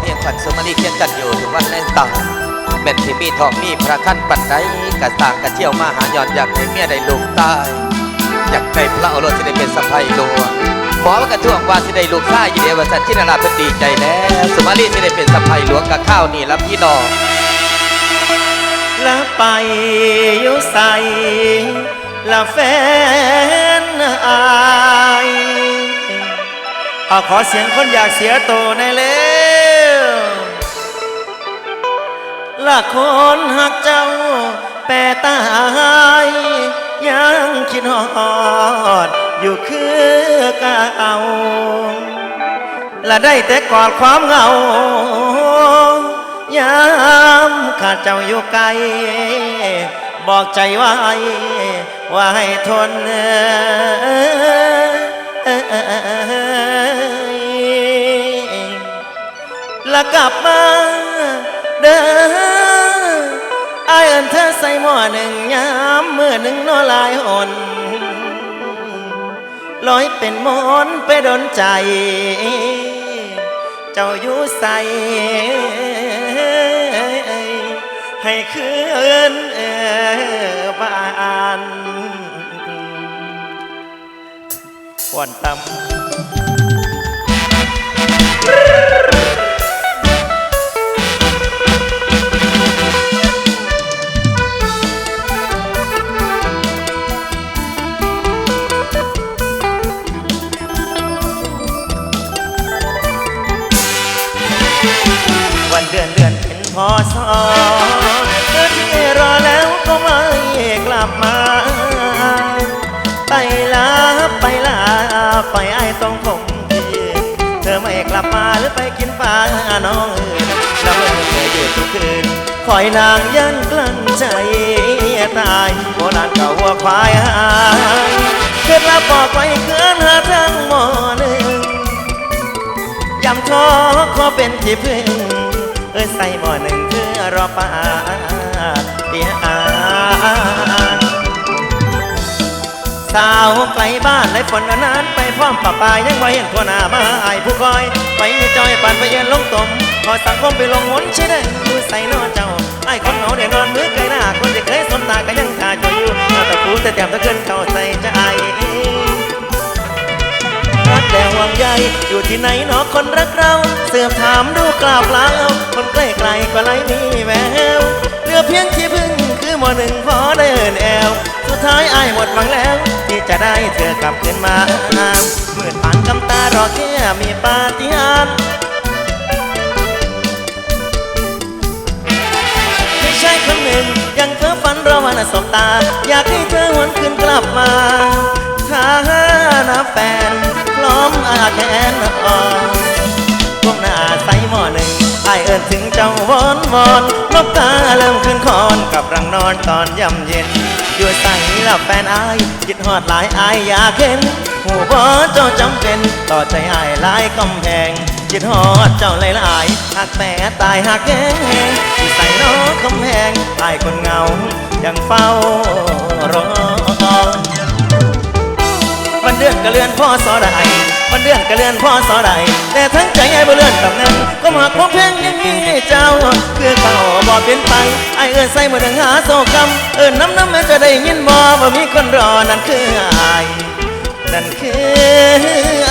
เพียงขวัญสมรีเพียงกันอยู่ทุกวันแรงตายแม่นที่มีทองมีพระขั้นปันไดกะต่างกะเที่ยวมาหาย้อนอยากให้เมียได้ลูกตายอยากได้พระโอรสสิได้เป็นสะใภ้หลวงหมอว่ากระท่วงว่าสิได้ลูกชายอยู่เดียวว่าสันชินาราพิ่นดีใจแล้วสมารีสิได้เป็นสะใภ้หลวงกับข้าวนี่ละพี่น้องละไปอยู่ใส่ละแฟนอายเอาขอเสียงคนอยากเสียโตในเร็ ละคนหักเจ้า แปรตายยังคิดฮอด อยู่คือเก่าและได้แต่กอดความเหงายามข้าเจ้าอยู่ไกล บอกใจไว้ว่าให้ทนแล้วกลับมาเด้อไอายเอิ นเธอใส่หม้อหนึ่งยามเมื่อหนึ่งนอลายหนลอยเป็นมอนไปดนใจ เจ้าอยู่ใส่ให้คืนเออบานก่อนตำ พอสอเธอที่รอแล้วก็ไม่กลับมา ไปลาไปลาไปไอ้ต้องผมทีเธอไม่กลับมาหรือไปกินปลาน้องอื่นแล้วเมื่อเธออยู่ทุกคืนคอยนางยันกลั้นใจตายโบราณเก่าวัวควายหายเคล็ดลับบอกไว้เกินหาทั้งหมอหนึ่งยำท้อขอเป็นที่พึ่ง เอ้ยใส่หม้อหนึ่งเพื่อรอป่าเดียอานสาวไกลบ้านไรฝนนานไปพร้อมป่าปายังไว้เห็นตัวหน้ามาอายผู้คอย ไปจอยปั่นไปเย็นลงตมขอสังคมไปลงหนใช่ได้ดูใส่นอเจ้าไอ้คนเหงาเดี๋ยนอนมือไกลหน้าคนที่เคยสมตาก็ยังขาจอยอยู่หน้าตะปูแต่แต้มตะเกินเข้า วงใยอยู่ที่ไหนนอคนรักเรา เสือบถามดูกล่าวลาวคนใกล้ไกลก็ไร้มีแววเหลือเพียงที่พึ่งคือหมอหนึ่งพอเดินแอว สุดท้ายอายหมดหวังแล้ว ที่จะได้เธอกลับคืนมาเมื่อผ่านกำตารอแค่มีปาฏิหาริย์ไม่ใช่คำหนึ่งยังเพ้อฝันรอวันสบตา อยากให้เธอหวนคืนกลับมาถ้านะแฟน จ้าวอนวอนลบตาเริ่มขึ้นคอนกับรังนอนตอนย่ำเย็นอยู่ใส่ลับแฟนอายคิดฮอดหลายอายอยากเห็นหูบอเจ้าจำเป็นต่อใจอายหลายกำแพงคิดฮอดเจ้าหลายหลายหักแต่ตายหักแห้งที่ใส่น้องคำแพงตายคนเงายังเฝ้า ก็เลื่อนพ่อสอใดมันเดือนก็เลื่อนพ่อสอใดแต่ทั้งใจไอ้บ่เลื่อนตำแหน่งก็มาความเพลงยังมีเจ้าคือเก่าบ่เปลี่ยนไปไอ้เอิ้นใส่มือดังหาโซคำเอิ้นน้ำน้ำแม่จะได้ยินบ่ว่ามีคนรอนั่นคือไอ้นั่นคือ